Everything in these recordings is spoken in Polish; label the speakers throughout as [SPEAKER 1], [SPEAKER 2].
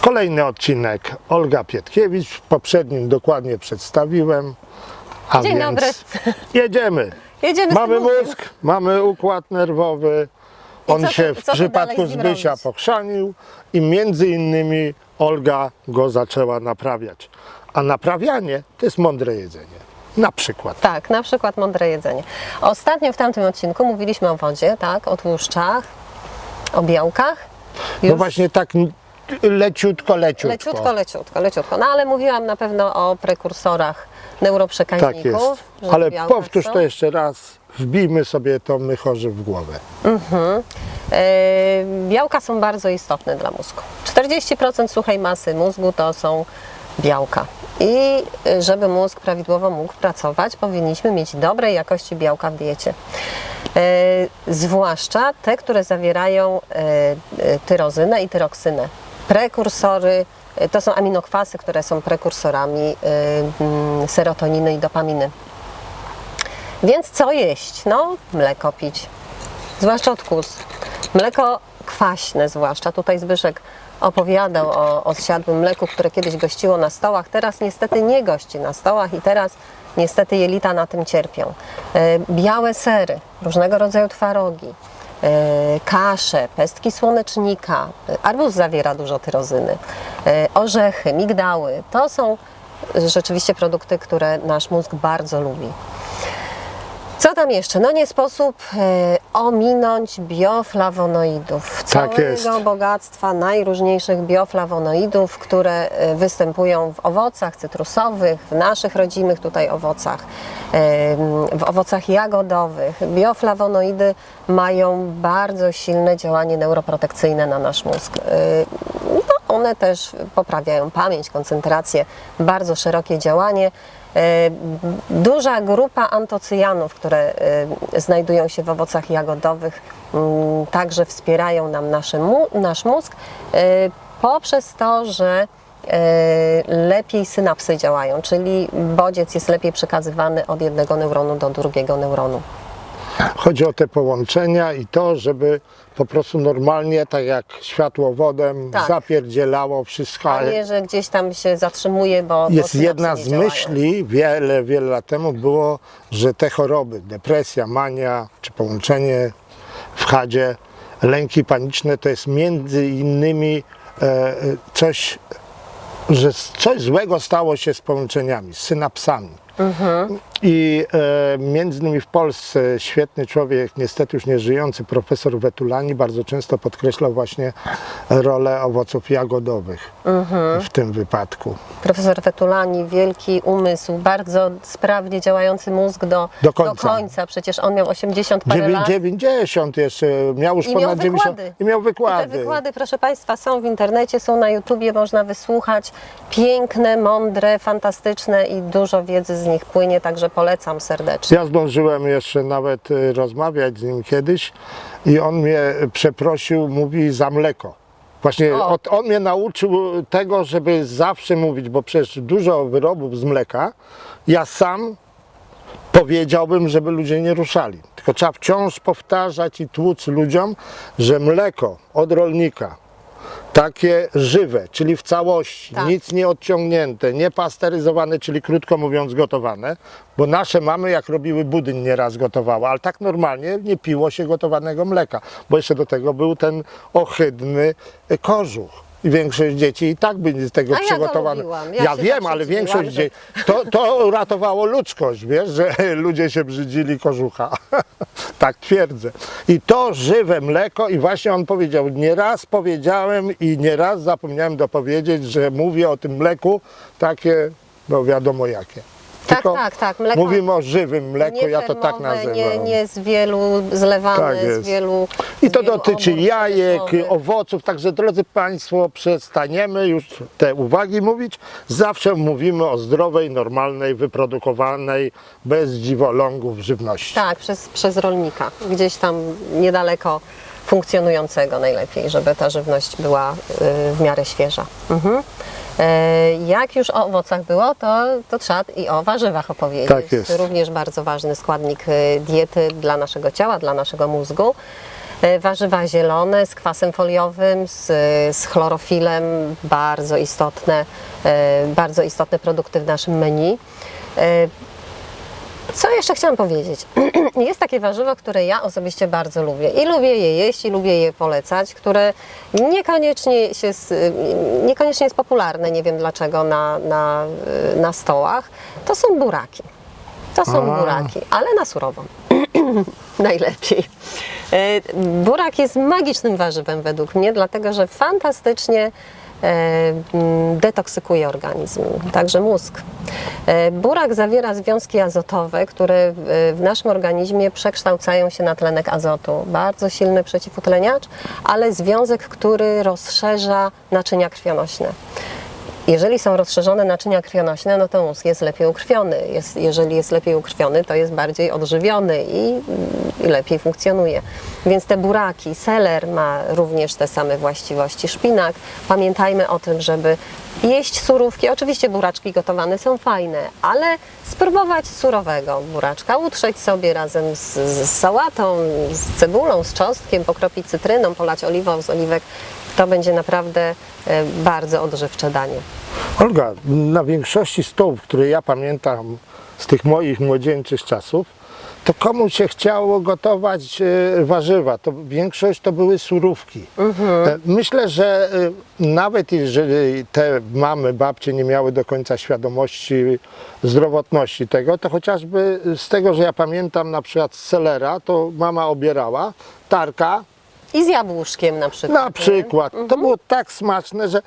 [SPEAKER 1] Kolejny odcinek Olga Pietkiewicz. W poprzednim dokładnie przedstawiłem. A
[SPEAKER 2] Dzień
[SPEAKER 1] więc
[SPEAKER 2] dobry.
[SPEAKER 1] Jedziemy.
[SPEAKER 2] Jedziemy
[SPEAKER 1] Mamy mózg, mamy układ nerwowy. On się w przypadku
[SPEAKER 2] z
[SPEAKER 1] Zbysia
[SPEAKER 2] robić?
[SPEAKER 1] pochrzanił i między innymi Olga go zaczęła naprawiać. A naprawianie to jest mądre jedzenie. Na przykład.
[SPEAKER 2] Tak, na przykład mądre jedzenie. Ostatnio w tamtym odcinku mówiliśmy o wodzie, tak, o tłuszczach, o białkach.
[SPEAKER 1] No
[SPEAKER 2] Już
[SPEAKER 1] właśnie tak leciutko, leciutko.
[SPEAKER 2] leciutko, leciutko, leciutko. No ale mówiłam na pewno o prekursorach
[SPEAKER 1] Tak
[SPEAKER 2] neuroprzekaźników.
[SPEAKER 1] jest.
[SPEAKER 2] że
[SPEAKER 1] Ale powtórz to jeszcze raz. Wbijmy sobie to mychorze w głowę.
[SPEAKER 2] E, Białka są bardzo istotne dla mózgu. 40% suchej masy mózgu to są białka. I e, żeby mózg prawidłowo mógł pracować, powinniśmy mieć dobrej jakości białka w diecie. E, zwłaszcza te, które zawierają e, tyrozynę i tyroksynę. Prekursory e, to są aminokwasy, które są prekursorami e, mm, serotoniny i dopaminy. Więc co jeść? No, mleko pić, zwłaszcza odkus. Mleko kwaśne zwłaszcza. Tutaj Zbyszek opowiadał o, o zsiadłym mleku, które kiedyś gościło na stołach. Teraz niestety nie gości na stołach i teraz niestety jelita na tym cierpią. E, Białe sery, różnego rodzaju twarogi, kasze, pestki słonecznika, e, arbuz zawiera dużo tyrozyny, e, orzechy, migdały. To są rzeczywiście produkty, które nasz mózg bardzo lubi. Co tam jeszcze? No nie sposób e, ominąć bioflawonoidów.
[SPEAKER 1] Tak
[SPEAKER 2] Całego
[SPEAKER 1] jest.
[SPEAKER 2] bogactwa najróżniejszych bioflawonoidów, które e, występują w owocach cytrusowych, w naszych rodzimych tutaj owocach, e, w owocach jagodowych. Bioflawonoidy mają bardzo silne działanie neuroprotekcyjne na nasz mózg. E, no, one też poprawiają pamięć, koncentrację, bardzo szerokie działanie. E, Duża grupa antocyjanów, które e, znajdują się w owocach jagodowych, mm, także wspierają nam nasz mózg e, poprzez to, że lepiej synapsy działają, czyli bodziec jest lepiej przekazywany od jednego neuronu do drugiego neuronu.
[SPEAKER 1] Chodzi o te połączenia i to, żeby po prostu normalnie, tak jak światłowodem,
[SPEAKER 2] Tak.
[SPEAKER 1] zapierdzielało wszystko.
[SPEAKER 2] A nie, że gdzieś tam się zatrzymuje, bo bo
[SPEAKER 1] Jest
[SPEAKER 2] synapsy
[SPEAKER 1] jedna
[SPEAKER 2] nie
[SPEAKER 1] z
[SPEAKER 2] działają.
[SPEAKER 1] myśli, wiele, wiele lat temu było, że te choroby, depresja, mania, czy połączenie w chadzie, lęki paniczne, to jest między innymi e, e, coś, że coś złego stało się z połączeniami, z synapsami. I e, między innymi w Polsce świetny człowiek, niestety już nie żyjący, profesor Wetulani bardzo często podkreślał właśnie rolę owoców jagodowych w tym wypadku.
[SPEAKER 2] Profesor Fetulani, wielki umysł, bardzo sprawnie działający mózg do,
[SPEAKER 1] Do końca.
[SPEAKER 2] Przecież on miał 80 parę lat.
[SPEAKER 1] 90 jeszcze, miał już
[SPEAKER 2] I miał
[SPEAKER 1] ponad 90
[SPEAKER 2] wykłady.
[SPEAKER 1] i miał
[SPEAKER 2] I te
[SPEAKER 1] wykłady.
[SPEAKER 2] wykłady, proszę Państwa, są w internecie, są na YouTubie, można wysłuchać. Piękne, mądre, fantastyczne i dużo wiedzy z nich płynie, także polecam serdecznie.
[SPEAKER 1] Ja zdążyłem jeszcze nawet y, rozmawiać z nim kiedyś i on mnie przeprosił, mówi za mleko. Właśnie
[SPEAKER 2] O.
[SPEAKER 1] on mnie nauczył tego, żeby zawsze mówić, bo przecież dużo wyrobów z mleka ja sam powiedziałbym, żeby ludzie nie ruszali. Tylko trzeba wciąż powtarzać i tłuc ludziom, że mleko od rolnika, takie żywe, czyli w całości,
[SPEAKER 2] Tak.
[SPEAKER 1] nic nie odciągnięte, nie pasteryzowane, czyli krótko mówiąc gotowane, bo nasze mamy jak robiły budyń nieraz gotowały, ale tak normalnie nie piło się gotowanego mleka, bo jeszcze do tego był ten ohydny e, kożuch. I większość dzieci i tak by z tego
[SPEAKER 2] A ja to
[SPEAKER 1] przygotowane.
[SPEAKER 2] lubiłam. Ja
[SPEAKER 1] ja
[SPEAKER 2] się
[SPEAKER 1] wiem,
[SPEAKER 2] zawsze
[SPEAKER 1] ale
[SPEAKER 2] dziwiłam,
[SPEAKER 1] większość
[SPEAKER 2] że-
[SPEAKER 1] dzieci. To, to uratowało ludzkość, wiesz, że ludzie się brzydzili kożucha. tak twierdzę. I to żywe mleko, i właśnie on powiedział, nieraz powiedziałem i nieraz zapomniałem dopowiedzieć, że mówię o tym mleku takie, no wiadomo jakie.
[SPEAKER 2] Tak, tak, tak, mleko-
[SPEAKER 1] Mówimy o żywym mleku, ja to tak nazywam.
[SPEAKER 2] Nie, nie z wielu zlewane,
[SPEAKER 1] Tak
[SPEAKER 2] z wielu
[SPEAKER 1] I to
[SPEAKER 2] wielu
[SPEAKER 1] dotyczy jajek, owoców, także drodzy Państwo, przestaniemy już te uwagi mówić. Zawsze mówimy o zdrowej, normalnej, wyprodukowanej, bez dziwolągów żywności.
[SPEAKER 2] Tak, przez, przez rolnika, gdzieś tam niedaleko funkcjonującego najlepiej, żeby ta żywność była y, w miarę świeża. Mhm. E, Jak już o owocach było, to, to trzeba i o warzywach opowiedzieć.
[SPEAKER 1] Tak jest.
[SPEAKER 2] Również bardzo ważny składnik y, diety dla naszego ciała, dla naszego mózgu. E, Warzywa zielone z kwasem foliowym, z, z chlorofilem, bardzo istotne, e, bardzo istotne produkty w naszym menu. Co jeszcze chciałam powiedzieć? Jest takie warzywo, które ja osobiście bardzo lubię i lubię je jeść i lubię je polecać, które niekoniecznie, się, s- niekoniecznie jest popularne, nie wiem dlaczego, na, na, na stołach. To są buraki. To są
[SPEAKER 1] A.
[SPEAKER 2] buraki, ale na surowo. Najlepiej. E, Burak jest magicznym warzywem według mnie, dlatego że fantastycznie detoksykuje organizm, także mózg. E, Burak zawiera związki azotowe, które w naszym organizmie przekształcają się na tlenek azotu. Bardzo silny przeciwutleniacz, ale związek, który rozszerza naczynia krwionośne. Jeżeli są rozszerzone naczynia krwionośne, no to mózg jest lepiej ukrwiony. Jest, jeżeli jest lepiej ukrwiony, to jest bardziej odżywiony i, i lepiej funkcjonuje. Więc te buraki, seler ma również te same właściwości, szpinak. Pamiętajmy o tym, żeby jeść surówki. Oczywiście buraczki gotowane są fajne, ale spróbować surowego buraczka, utrzeć sobie razem z, z sałatą, z cebulą, z czosnkiem, pokropić cytryną, polać oliwą z oliwek. To będzie naprawdę e, bardzo odżywcze danie.
[SPEAKER 1] Olga, na większości stołów, które ja pamiętam z tych moich młodzieńczych czasów, to komu się chciało gotować e, warzywa, to większość to były surówki. E, Myślę, że e, nawet jeżeli te mamy, babcie nie miały do końca świadomości zdrowotności tego, to chociażby z tego, że ja pamiętam na przykład z selera, to mama obierała, tarka,
[SPEAKER 2] I z jabłuszkiem na przykład.
[SPEAKER 1] na przykład. To było tak smaczne, że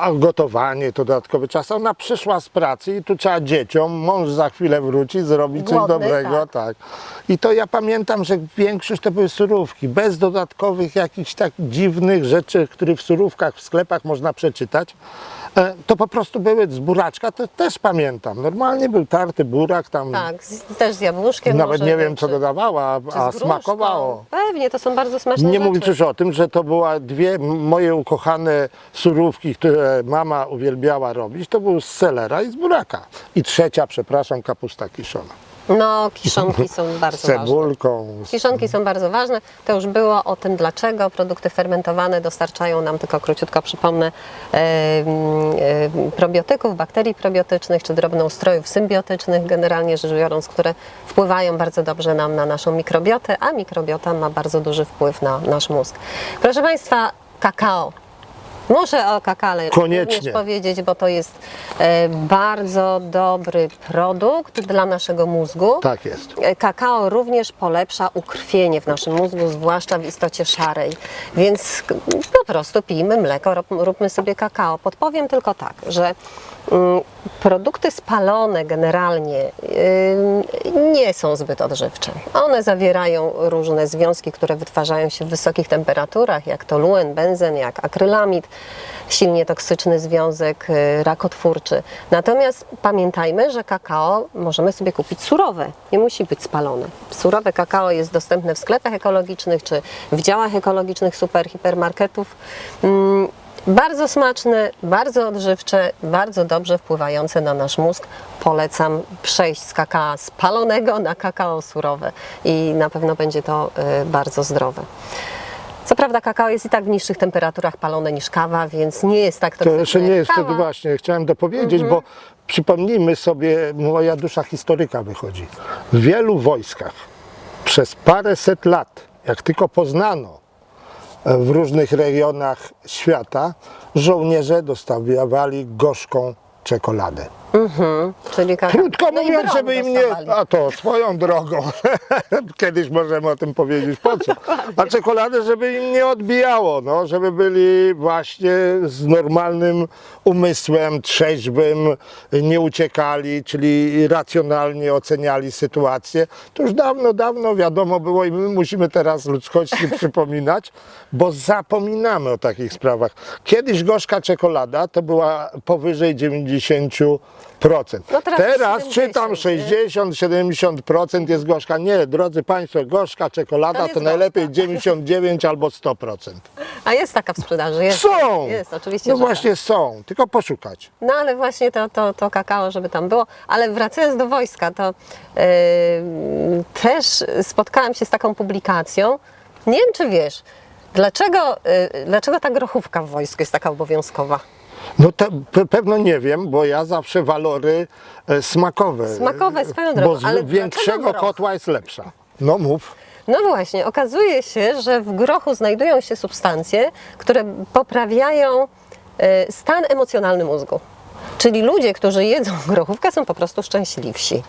[SPEAKER 1] a gotowanie to dodatkowy czas. Ona przyszła z pracy i tu trzeba dzieciom, mąż za chwilę wróci, zrobić coś
[SPEAKER 2] Głodny,
[SPEAKER 1] dobrego. Tak. I to ja pamiętam, że większość to były surówki, bez dodatkowych jakichś tak dziwnych rzeczy, które w surówkach, w sklepach można przeczytać. E, To po prostu były z buraczka, to też pamiętam. Normalnie był tarty burak, tam
[SPEAKER 2] Tak, z, też z jabłuszkiem.
[SPEAKER 1] nawet
[SPEAKER 2] może
[SPEAKER 1] nie wiem co
[SPEAKER 2] czy-
[SPEAKER 1] dodawała,
[SPEAKER 2] czy
[SPEAKER 1] a smakowało.
[SPEAKER 2] Pewnie, to są bardzo smaczne
[SPEAKER 1] Nie mówiąc już o tym, że to była dwie moje ukochane surówki, które mama uwielbiała robić, to był z selera i z buraka. I trzecia, przepraszam, kapusta kiszona.
[SPEAKER 2] No, kiszonki są bardzo ważne.
[SPEAKER 1] cebulką. z-
[SPEAKER 2] Kiszonki są bardzo ważne. To już było o tym, dlaczego produkty fermentowane dostarczają nam, tylko króciutko przypomnę, e, e, probiotyków, bakterii probiotycznych czy drobnoustrojów symbiotycznych, generalnie rzecz biorąc, które wpływają bardzo dobrze nam na naszą mikrobiotę, a mikrobiota ma bardzo duży wpływ na nasz mózg. Proszę Państwa, kakao. Muszę o kakale
[SPEAKER 1] Koniecznie.
[SPEAKER 2] również powiedzieć, bo to jest e, bardzo dobry produkt dla naszego mózgu.
[SPEAKER 1] Tak jest.
[SPEAKER 2] E, Kakao również polepsza ukrwienie w naszym mózgu, zwłaszcza w istocie szarej. Więc po prostu pijmy mleko, róbmy sobie kakao. Podpowiem tylko tak, że produkty spalone generalnie ym, nie są zbyt odżywcze. One zawierają różne związki, które wytwarzają się w wysokich temperaturach, jak toluen, benzen, jak akrylamid, silnie toksyczny związek y, rakotwórczy. Natomiast pamiętajmy, że kakao możemy sobie kupić surowe, nie musi być spalone. Surowe kakao jest dostępne w sklepach ekologicznych czy w działach ekologicznych super hipermarketów. Mm, Bardzo smaczne, bardzo odżywcze, bardzo dobrze wpływające na nasz mózg. Polecam przejść z kakao spalonego na kakao surowe i na pewno będzie to y, bardzo zdrowe. Co prawda kakao jest i tak w niższych temperaturach palone niż kawa, więc nie jest tak
[SPEAKER 1] To
[SPEAKER 2] toksyczne
[SPEAKER 1] jeszcze nie jest wtedy właśnie, chciałem dopowiedzieć, bo przypomnijmy sobie, moja dusza historyka wychodzi. W wielu wojskach przez paręset lat, jak tylko poznano w różnych regionach świata, żołnierze dostawali gorzką czekoladę.
[SPEAKER 2] Czyli kakao.
[SPEAKER 1] Krótko
[SPEAKER 2] No
[SPEAKER 1] mówiąc, żeby im nie. A to swoją drogą. Kiedyś możemy o tym powiedzieć po co. A czekoladę, żeby im nie odbijało, no, żeby byli właśnie z normalnym umysłem, trzeźwym, nie uciekali, czyli racjonalnie oceniali sytuację. To już dawno, dawno wiadomo było i my musimy teraz ludzkości przypominać, bo zapominamy o takich sprawach. Kiedyś gorzka czekolada to była powyżej 90%.
[SPEAKER 2] No teraz
[SPEAKER 1] teraz
[SPEAKER 2] 70,
[SPEAKER 1] czytam
[SPEAKER 2] nie?
[SPEAKER 1] 60-70% jest gorzka. Nie, drodzy Państwo, gorzka
[SPEAKER 2] To
[SPEAKER 1] czekolada
[SPEAKER 2] jest
[SPEAKER 1] to najlepiej
[SPEAKER 2] gorzka.
[SPEAKER 1] 99 albo 100%.
[SPEAKER 2] A jest taka w sprzedaży. Jest,
[SPEAKER 1] Są!
[SPEAKER 2] Jest, oczywiście.
[SPEAKER 1] No
[SPEAKER 2] że tak.
[SPEAKER 1] właśnie są, tylko poszukać.
[SPEAKER 2] No ale właśnie to, to, to kakao, żeby tam było. Ale wracając do wojska, to yy, też spotkałam się z taką publikacją, Nie wiem, czy wiesz, dlaczego, y, dlaczego ta grochówka w wojsku jest taka obowiązkowa?
[SPEAKER 1] No pe- pewno nie wiem, bo ja zawsze walory e, smakowe.
[SPEAKER 2] Smakowe swoją drogą,
[SPEAKER 1] Bo z
[SPEAKER 2] ale
[SPEAKER 1] większego
[SPEAKER 2] dlaczego
[SPEAKER 1] kotła jest lepsza. No mów.
[SPEAKER 2] No właśnie, okazuje się, że w grochu znajdują się substancje, które poprawiają e, stan emocjonalny mózgu. Czyli ludzie, którzy jedzą grochówkę, są po prostu szczęśliwsi.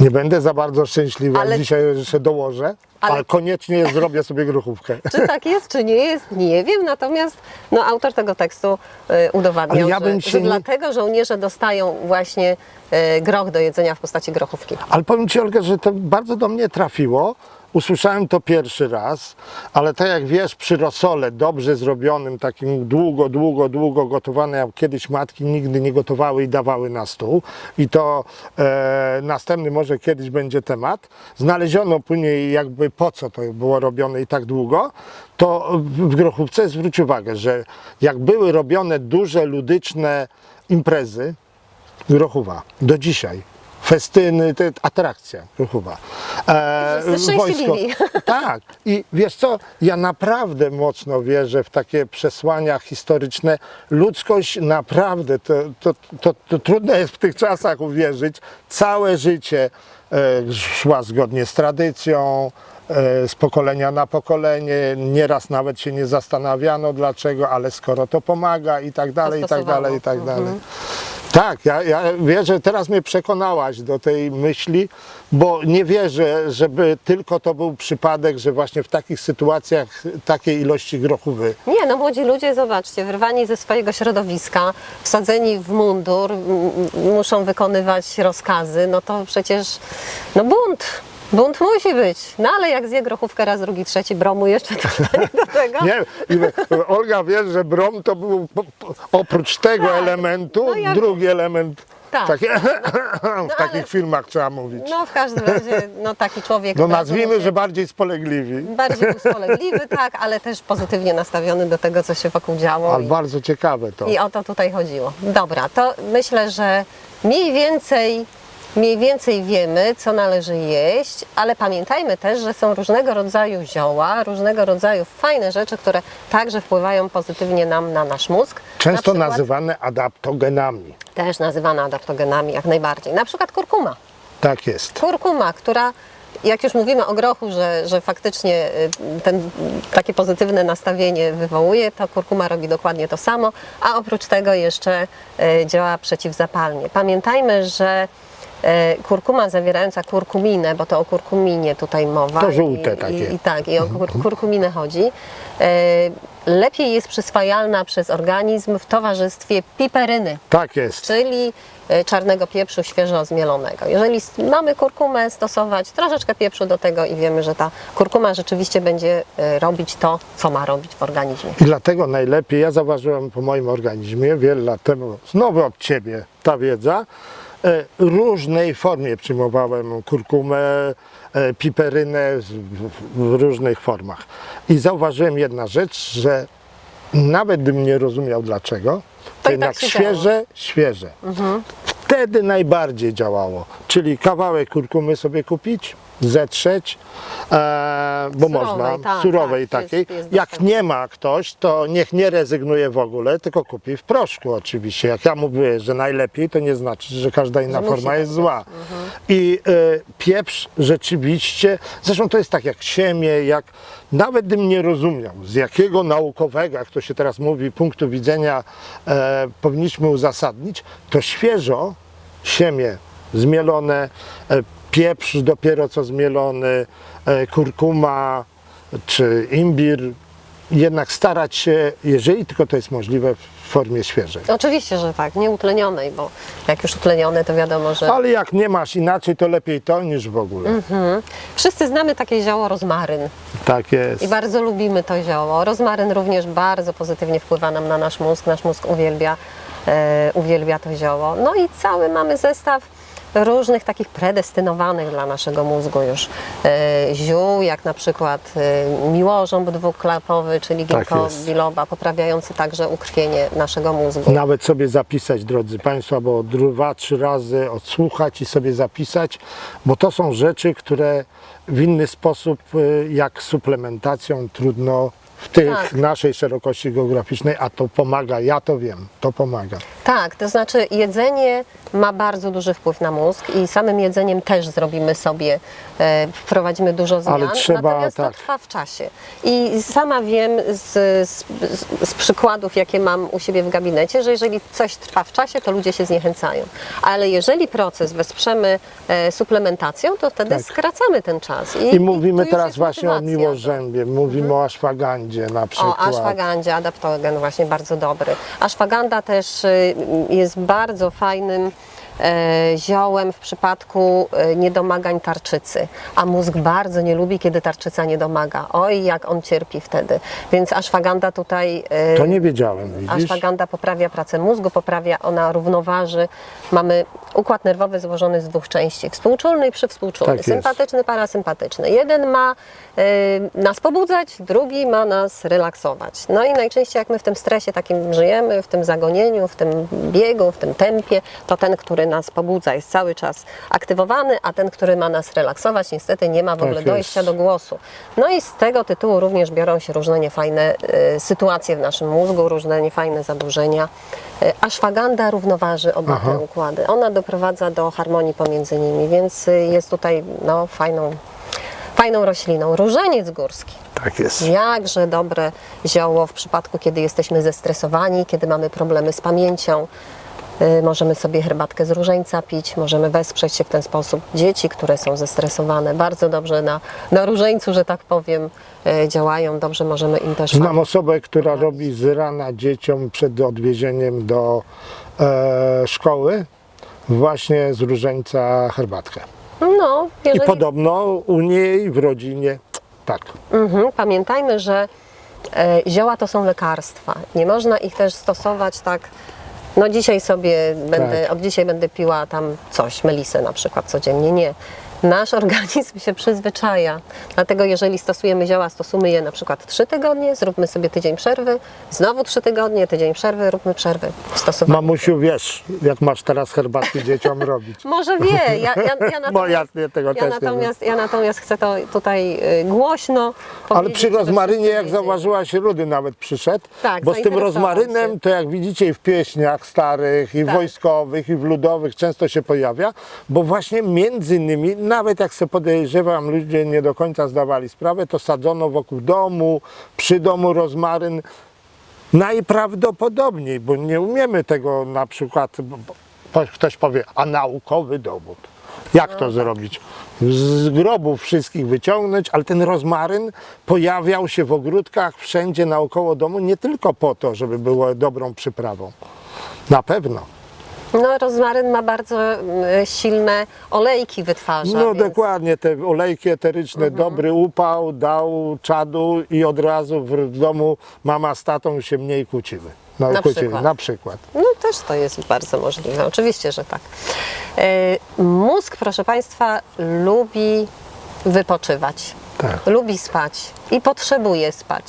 [SPEAKER 1] Nie będę za bardzo szczęśliwy, ale dzisiaj jeszcze dołożę, ale,
[SPEAKER 2] Ale-
[SPEAKER 1] koniecznie zrobię sobie grochówkę.
[SPEAKER 2] Czy tak jest, czy nie jest, nie wiem. Natomiast no, autor tego tekstu e, udowadniał,
[SPEAKER 1] ja
[SPEAKER 2] że, że
[SPEAKER 1] nie-
[SPEAKER 2] dlatego żołnierze dostają właśnie e, groch do jedzenia w postaci grochówki.
[SPEAKER 1] Ale powiem Ci Olga, że to bardzo do mnie trafiło. Usłyszałem to pierwszy raz, ale tak jak wiesz, przy rosole dobrze zrobionym, takim długo, długo, długo gotowane, jak kiedyś matki nigdy nie gotowały i dawały na stół. I to e, następny może kiedyś będzie temat. Znaleziono później jakby po co to było robione i tak długo. To w grochówce zwróć uwagę, że jak były robione duże ludyczne imprezy, Grochowa, do dzisiaj. Festyny, te, atrakcja Grochowa. E,
[SPEAKER 2] szczęśliwi.
[SPEAKER 1] Tak. I wiesz co, ja naprawdę mocno wierzę w takie przesłania historyczne. Ludzkość naprawdę, to, to, to, to trudno jest w tych czasach uwierzyć, całe życie e, szła zgodnie z tradycją, e, z pokolenia na pokolenie. Nieraz nawet się nie zastanawiano dlaczego, ale skoro to pomaga i tak dalej, i tak dalej, i tak dalej. Tak, ja, ja wierzę, teraz mnie przekonałaś do tej myśli, bo nie wierzę, żeby tylko to był przypadek, że właśnie w takich sytuacjach takiej ilości grochówy.
[SPEAKER 2] Nie, no młodzi ludzie, zobaczcie, wyrwani ze swojego środowiska, wsadzeni w mundur, m- muszą wykonywać rozkazy, no to przecież, no bunt. Bunt musi być. No ale jak zje grochówkę raz, drugi, trzeci, bromu jeszcze do tego.
[SPEAKER 1] Nie, Olga wie, że brom to był oprócz tego
[SPEAKER 2] Tak,
[SPEAKER 1] elementu,
[SPEAKER 2] no ja-
[SPEAKER 1] drugi element.
[SPEAKER 2] Tak.
[SPEAKER 1] Takie, w
[SPEAKER 2] ale-
[SPEAKER 1] takich filmach trzeba mówić.
[SPEAKER 2] No w każdym razie, no taki człowiek.
[SPEAKER 1] No nazwijmy, że bardziej spolegliwi.
[SPEAKER 2] Bardziej był spolegliwy, tak, ale też pozytywnie nastawiony do tego, co się wokół działo.
[SPEAKER 1] Ale
[SPEAKER 2] i-
[SPEAKER 1] bardzo ciekawe to.
[SPEAKER 2] I o to tutaj chodziło. Dobra, to myślę, że mniej więcej, mniej więcej wiemy, co należy jeść, ale pamiętajmy też, że są różnego rodzaju zioła, różnego rodzaju fajne rzeczy, które także wpływają pozytywnie nam na nasz mózg.
[SPEAKER 1] Często
[SPEAKER 2] Na
[SPEAKER 1] nazywane adaptogenami.
[SPEAKER 2] Też nazywana adaptogenami jak najbardziej. Na przykład kurkuma.
[SPEAKER 1] Tak jest.
[SPEAKER 2] Kurkuma, która jak już mówimy o grochu, że, że faktycznie y, ten, takie pozytywne nastawienie wywołuje, to kurkuma robi dokładnie to samo, a oprócz tego jeszcze y, działa przeciwzapalnie. Pamiętajmy, że kurkuma zawierająca kurkuminę, bo to o kurkuminie tutaj mowa.
[SPEAKER 1] To żółte
[SPEAKER 2] i,
[SPEAKER 1] takie.
[SPEAKER 2] I, i tak, i o kur, kurkuminę chodzi. Y, lepiej jest przyswajalna przez organizm w towarzystwie piperyny
[SPEAKER 1] Tak jest.
[SPEAKER 2] czyli e, czarnego pieprzu świeżo zmielonego. Jeżeli mamy kurkumę stosować, troszeczkę pieprzu do tego i wiemy, że ta kurkuma rzeczywiście będzie e, robić to, co ma robić w organizmie.
[SPEAKER 1] I dlatego najlepiej, ja zauważyłem po moim organizmie wiele lat temu, znowu od Ciebie ta wiedza, e, różnej formie przyjmowałem kurkumę, e, piperynę w, różnych formach. I zauważyłem jedna rzecz, że nawet gdybym nie rozumiał dlaczego, to,
[SPEAKER 2] i
[SPEAKER 1] jednak
[SPEAKER 2] tak
[SPEAKER 1] świeże, świeże. Wtedy najbardziej działało. Czyli kawałek kurkumy sobie kupić, zetrzeć, e, bo
[SPEAKER 2] Surowej,
[SPEAKER 1] można,
[SPEAKER 2] tak,
[SPEAKER 1] surowej
[SPEAKER 2] tak, jest-
[SPEAKER 1] takiej.
[SPEAKER 2] jest
[SPEAKER 1] Jak
[SPEAKER 2] dostępna.
[SPEAKER 1] nie ma ktoś, to niech nie rezygnuje w ogóle, tylko kupi w proszku oczywiście. Jak ja mówię, że najlepiej, to nie znaczy, że każda inna
[SPEAKER 2] musi
[SPEAKER 1] forma
[SPEAKER 2] tak
[SPEAKER 1] jest zła. I e, pieprz rzeczywiście, zresztą to jest tak jak siemię, jak nawet gdybym nie rozumiał, z jakiego naukowego, jak to się teraz mówi, punktu widzenia e, powinniśmy uzasadnić, to świeżo siemię zmielone, e, pieprz dopiero co zmielony, e, kurkuma czy imbir, jednak starać się, jeżeli tylko to jest możliwe, w formie świeżej.
[SPEAKER 2] Oczywiście, że tak, nie utlenionej, bo jak już utlenione, to wiadomo, że
[SPEAKER 1] Ale jak nie masz inaczej, to lepiej to niż w ogóle.
[SPEAKER 2] wszyscy znamy takie zioło rozmaryn
[SPEAKER 1] Tak jest.
[SPEAKER 2] i bardzo lubimy to zioło. Rozmaryn również bardzo pozytywnie wpływa nam na nasz mózg, nasz mózg uwielbia, e, uwielbia to zioło. No i cały mamy zestaw różnych takich predestynowanych dla naszego mózgu już e, ziół, jak na przykład e, miłożąb dwuklapowy, czyli
[SPEAKER 1] Tak
[SPEAKER 2] ginkgo
[SPEAKER 1] jest.
[SPEAKER 2] biloba, poprawiający także ukrwienie naszego mózgu.
[SPEAKER 1] Nawet sobie zapisać, drodzy Państwo, bo dwa, trzy razy odsłuchać i sobie zapisać, bo to są rzeczy, które w inny sposób, y, jak suplementacją, trudno w tych
[SPEAKER 2] Tak.
[SPEAKER 1] naszej szerokości geograficznej, a to pomaga, ja to wiem, to pomaga.
[SPEAKER 2] Tak, to znaczy jedzenie ma bardzo duży wpływ na mózg i samym jedzeniem też zrobimy sobie, e, wprowadzimy dużo zmian,
[SPEAKER 1] Ale trzeba,
[SPEAKER 2] natomiast
[SPEAKER 1] tak.
[SPEAKER 2] to trwa w czasie. I sama wiem z, z, z przykładów, jakie mam u siebie w gabinecie, że jeżeli coś trwa w czasie, to ludzie się zniechęcają. Ale jeżeli proces wesprzemy e, suplementacją, to wtedy
[SPEAKER 1] Tak.
[SPEAKER 2] skracamy ten czas.
[SPEAKER 1] I mówimy
[SPEAKER 2] tu już
[SPEAKER 1] teraz właśnie o miłożębie, mówimy o aszwagandzie na
[SPEAKER 2] O,
[SPEAKER 1] przykład.
[SPEAKER 2] aszwagandzie, adaptogen właśnie bardzo dobry. Aszwaganda też y, jest bardzo fajnym ziołem w przypadku e, niedomagań tarczycy, a mózg bardzo nie lubi, kiedy tarczyca nie domaga. Oj, jak on cierpi wtedy. Więc aszwaganda tutaj... e,
[SPEAKER 1] To nie wiedziałem, widzisz?
[SPEAKER 2] Ashwagandha poprawia pracę mózgu, poprawia ona równoważy. Mamy układ nerwowy złożony z dwóch części, współczulny i przywspółczulny,
[SPEAKER 1] Tak
[SPEAKER 2] sympatyczny, parasympatyczny. Jeden ma nas pobudzać, drugi ma nas relaksować. No i najczęściej jak my w tym stresie takim żyjemy, w tym zagonieniu, w tym biegu, w tym tempie, to ten, który nas pobudza jest cały czas aktywowany, a ten, który ma nas relaksować niestety nie ma w
[SPEAKER 1] Tak
[SPEAKER 2] ogóle
[SPEAKER 1] jest.
[SPEAKER 2] dojścia do głosu. No i z tego tytułu również biorą się różne niefajne y, sytuacje w naszym mózgu, różne niefajne zaburzenia. Y, Ashwagandha równoważy oba
[SPEAKER 1] Aha.
[SPEAKER 2] te układy. Ona doprowadza do harmonii pomiędzy nimi, więc y, jest tutaj no, fajną, fajną rośliną. Różeniec górski.
[SPEAKER 1] Tak jest.
[SPEAKER 2] Jakże dobre zioło w przypadku, kiedy jesteśmy zestresowani, kiedy mamy problemy z pamięcią. Y, Możemy sobie herbatkę z różańca pić, możemy wesprzeć się w ten sposób dzieci, które są zestresowane. Bardzo dobrze na, na różańcu, że tak powiem, y, działają. Dobrze możemy im też
[SPEAKER 1] Znam osobę, która robi z rana dzieciom przed odwiezieniem do e, szkoły właśnie z różańca herbatkę.
[SPEAKER 2] No,
[SPEAKER 1] I
[SPEAKER 2] jeżeli...
[SPEAKER 1] podobno u niej w rodzinie tak.
[SPEAKER 2] Mhm, pamiętajmy, że e, zioła to są lekarstwa. Nie można ich też stosować tak. No dzisiaj sobie będę,
[SPEAKER 1] Tak.
[SPEAKER 2] od dzisiaj będę piła tam coś, melisę na przykład codziennie. Nie. Nasz organizm się przyzwyczaja. Dlatego jeżeli stosujemy zioła, stosujmy je na przykład 3 tygodnie, zróbmy sobie tydzień przerwy, znowu 3 tygodnie, tydzień przerwy, róbmy przerwy w stosowaniu.
[SPEAKER 1] Mamusiu, wiesz, jak masz teraz herbatki dzieciom robić.
[SPEAKER 2] Może wie, ja, ja, ja, natomiast,
[SPEAKER 1] Bo jasne, tego
[SPEAKER 2] ja, natomiast, ja natomiast chcę to tutaj y, głośno
[SPEAKER 1] Ale przy rozmarynie, jak zauważyłaś, Rudy nawet przyszedł.
[SPEAKER 2] Tak,
[SPEAKER 1] bo z tym rozmarynem,
[SPEAKER 2] się.
[SPEAKER 1] to jak widzicie i w pieśniach starych, i
[SPEAKER 2] Tak.
[SPEAKER 1] wojskowych, i w ludowych często się pojawia, bo właśnie między innymi, nawet jak sobie podejrzewam, ludzie nie do końca zdawali sprawę, to sadzono wokół domu, przy domu rozmaryn. Najprawdopodobniej, bo nie umiemy tego na przykład, ktoś powie, a naukowy dowód. Jak
[SPEAKER 2] No
[SPEAKER 1] to
[SPEAKER 2] tak.
[SPEAKER 1] zrobić? Z grobów wszystkich wyciągnąć, ale ten rozmaryn pojawiał się w ogródkach wszędzie naokoło domu, nie tylko po to, żeby było dobrą przyprawą. Na pewno.
[SPEAKER 2] No, rozmaryn ma bardzo mm, silne olejki wytwarza.
[SPEAKER 1] No
[SPEAKER 2] więc... Mhm.
[SPEAKER 1] dokładnie, te olejki eteryczne, dobry upał, dał czadu i od razu w domu mama z tatą się mniej kłóciły. No,
[SPEAKER 2] Na przykład.
[SPEAKER 1] na przykład.
[SPEAKER 2] No też to jest bardzo możliwe, oczywiście, że tak. E, mózg, proszę Państwa, lubi wypoczywać,
[SPEAKER 1] Tak.
[SPEAKER 2] lubi spać i potrzebuje spać.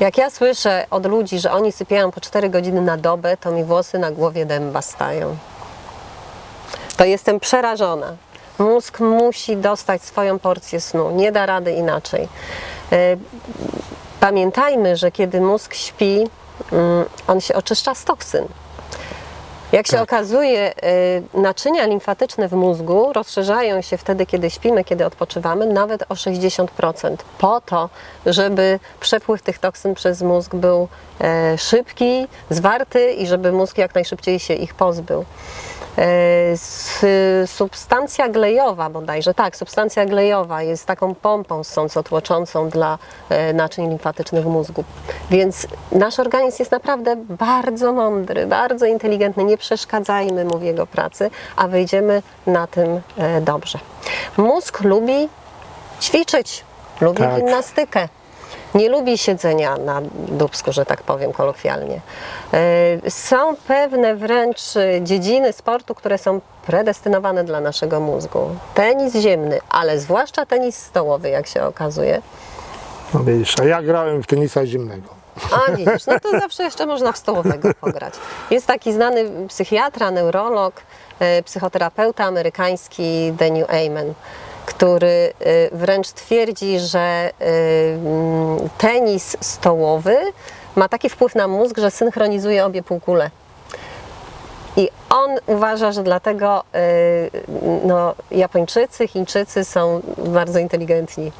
[SPEAKER 2] Jak ja słyszę od ludzi, że oni sypiają po 4 godziny na dobę, to mi włosy na głowie dęba stają. To jestem przerażona. Mózg musi dostać swoją porcję snu, nie da rady inaczej. E, Pamiętajmy, że kiedy mózg śpi, mm, on się oczyszcza z toksyn. Jak się
[SPEAKER 1] Tak.
[SPEAKER 2] okazuje, y, naczynia limfatyczne w mózgu rozszerzają się wtedy, kiedy śpimy, kiedy odpoczywamy, nawet o 60%. Po to, żeby przepływ tych toksyn przez mózg był e, szybki, zwarty i żeby mózg jak najszybciej się ich pozbył. E, Substancja glejowa bodajże, tak, substancja glejowa jest taką pompą sącotłoczącą dla e, naczyń limfatycznych w mózgu. Więc nasz organizm jest naprawdę bardzo mądry, bardzo inteligentny. Nie przeszkadzajmy mu w jego pracy, a wyjdziemy na tym e, dobrze. Mózg lubi ćwiczyć, lubi
[SPEAKER 1] Tak.
[SPEAKER 2] gimnastykę. Nie lubi siedzenia na dubsku, że tak powiem kolokwialnie. E, Są pewne wręcz dziedziny sportu, które są predestynowane dla naszego mózgu. Tenis ziemny, ale zwłaszcza tenis stołowy, jak się okazuje.
[SPEAKER 1] No widzisz, a ja grałem w tenisa zimnego.
[SPEAKER 2] A widzisz, no to zawsze jeszcze można w stołowego pograć. Jest taki znany psychiatra, neurolog, e, psychoterapeuta amerykański Daniel Amen, który e, wręcz twierdzi, że e, mm, tenis stołowy ma taki wpływ na mózg, że synchronizuje obie półkule. I on uważa, że dlatego e, no, Japończycy, Chińczycy są bardzo inteligentni.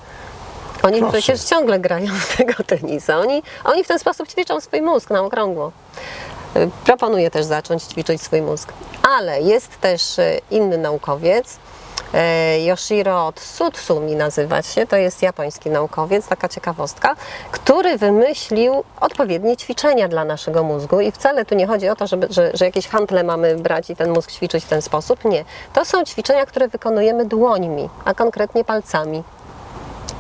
[SPEAKER 2] Oni
[SPEAKER 1] Proszę.
[SPEAKER 2] przecież ciągle grają w tego tenisa. Oni, oni w ten sposób ćwiczą swój mózg na okrągło. Y, Proponuję też zacząć ćwiczyć swój mózg. Ale jest też y, inny naukowiec, y, Yoshiro Tsutsumi nazywa się, to jest japoński naukowiec, taka ciekawostka, który wymyślił odpowiednie ćwiczenia dla naszego mózgu i wcale tu nie chodzi o to, żeby, że, że jakieś hantle mamy brać i ten mózg ćwiczyć w ten sposób. Nie. To są ćwiczenia, które wykonujemy dłońmi, a konkretnie palcami.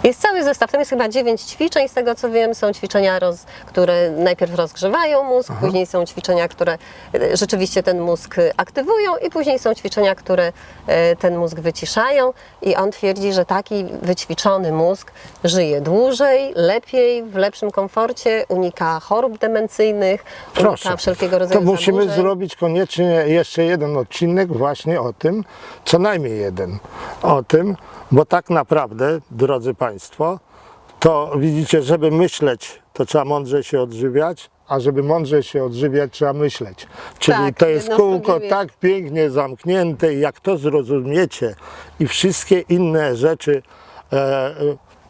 [SPEAKER 2] Jest cały zestaw, tam jest chyba 9 ćwiczeń, z tego co wiem, są ćwiczenia, roz, które najpierw rozgrzewają mózg, później są ćwiczenia, które e, rzeczywiście ten mózg aktywują i później są ćwiczenia, które e, ten mózg wyciszają i on twierdzi, że taki wyćwiczony mózg żyje dłużej, lepiej, w lepszym komforcie, unika chorób demencyjnych,
[SPEAKER 1] Proszę,
[SPEAKER 2] unika wszelkiego rodzaju
[SPEAKER 1] to musimy
[SPEAKER 2] zaburzeń.
[SPEAKER 1] zrobić koniecznie jeszcze jeden odcinek właśnie o tym, co najmniej jeden, o tym, bo tak naprawdę, drodzy Państwo, to widzicie, żeby myśleć, to trzeba mądrze się odżywiać, a żeby mądrze się odżywiać, trzeba myśleć. Czyli
[SPEAKER 2] Tak,
[SPEAKER 1] to jest kółko tak pięknie zamknięte i jak to zrozumiecie i wszystkie inne rzeczy e,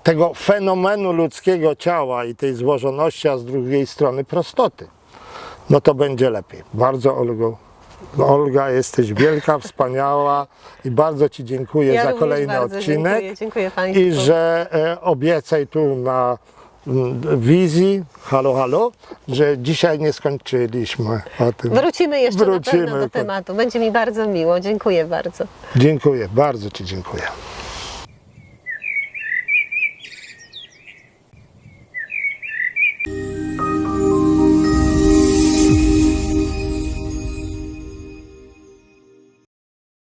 [SPEAKER 1] tego fenomenu ludzkiego ciała i tej złożoności, a z drugiej strony prostoty, no to będzie lepiej. Bardzo Olgo. Olga, jesteś wielka, wspaniała i bardzo Ci dziękuję
[SPEAKER 2] Ja
[SPEAKER 1] za kolejny odcinek.
[SPEAKER 2] Dziękuję, dziękuję Państwu.
[SPEAKER 1] I że e, obiecaj tu na mm, wizji, halo, halo, że dzisiaj nie skończyliśmy o tym.
[SPEAKER 2] Wrócimy jeszcze
[SPEAKER 1] Wrócimy,
[SPEAKER 2] na pewno do
[SPEAKER 1] tak.
[SPEAKER 2] tematu. Będzie mi bardzo miło. Dziękuję bardzo.
[SPEAKER 1] Dziękuję, bardzo Ci dziękuję.